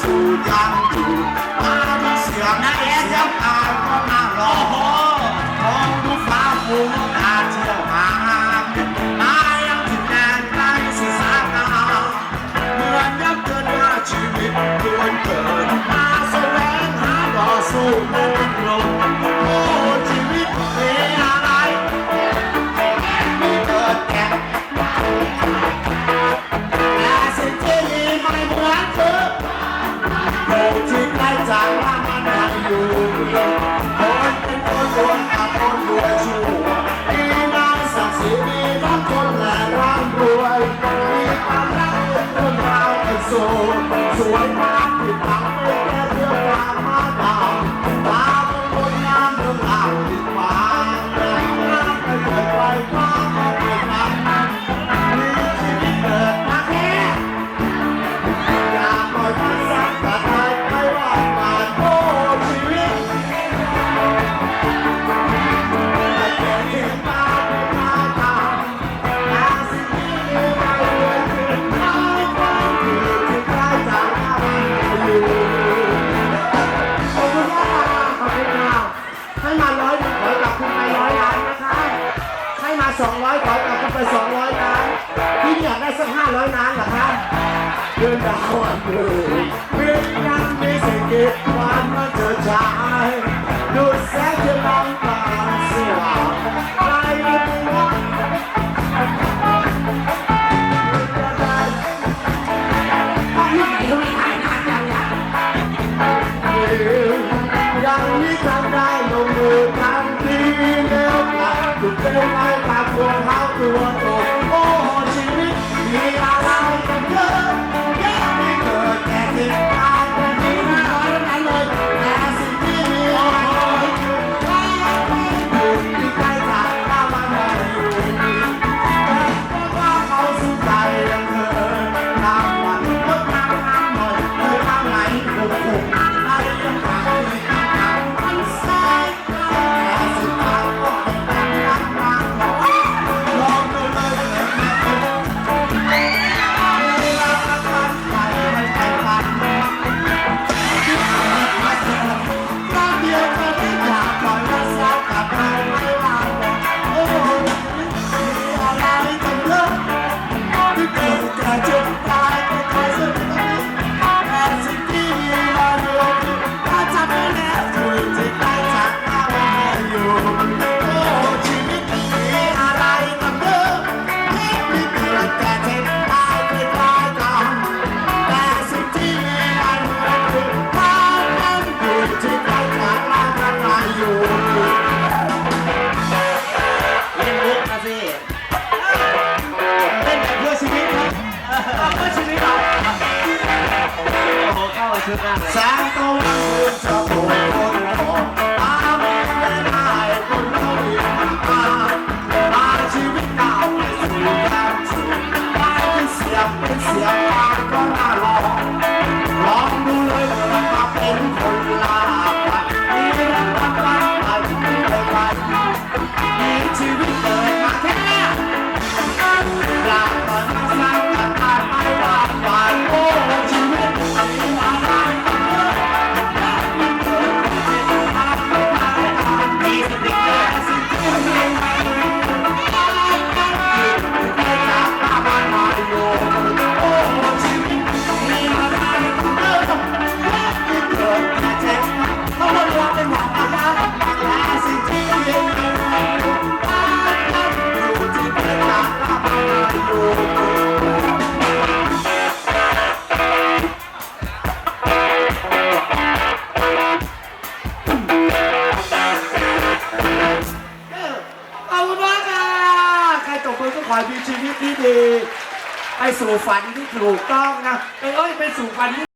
สู่ยังจุดมาดูเสียงนะเอสยงอายก็น่ารอมองดูฟ้าฟุ้าเท่ยวหามายังถึงแดนใกล้สุสานนาเหมือนยับเกินว่าชีวิตควเกิดมาสวงหารอสู้ ความรักเรื่องราวไอ้โซสวยมากที่ทำให้ 200ขอยกลับกันไป 200ล้านพี่อยากได้สัก500ล้านเหรอครับเดินดาวัน์เลยเพียงยังมีเศษเก็บความมาเจอชา don't have to want to โอ้ชีวิตมีอะไร นี่เต้นกันเพื่อชีวิตครับเพื่อชีวิตครับโอ้โหเข้ามาชุดมากเลย แสงตะว ขอมีชีวิตที่ดี ไปสู่ฝันที่ถูกต้องนะเอ้ย ไปสู่ฝันที่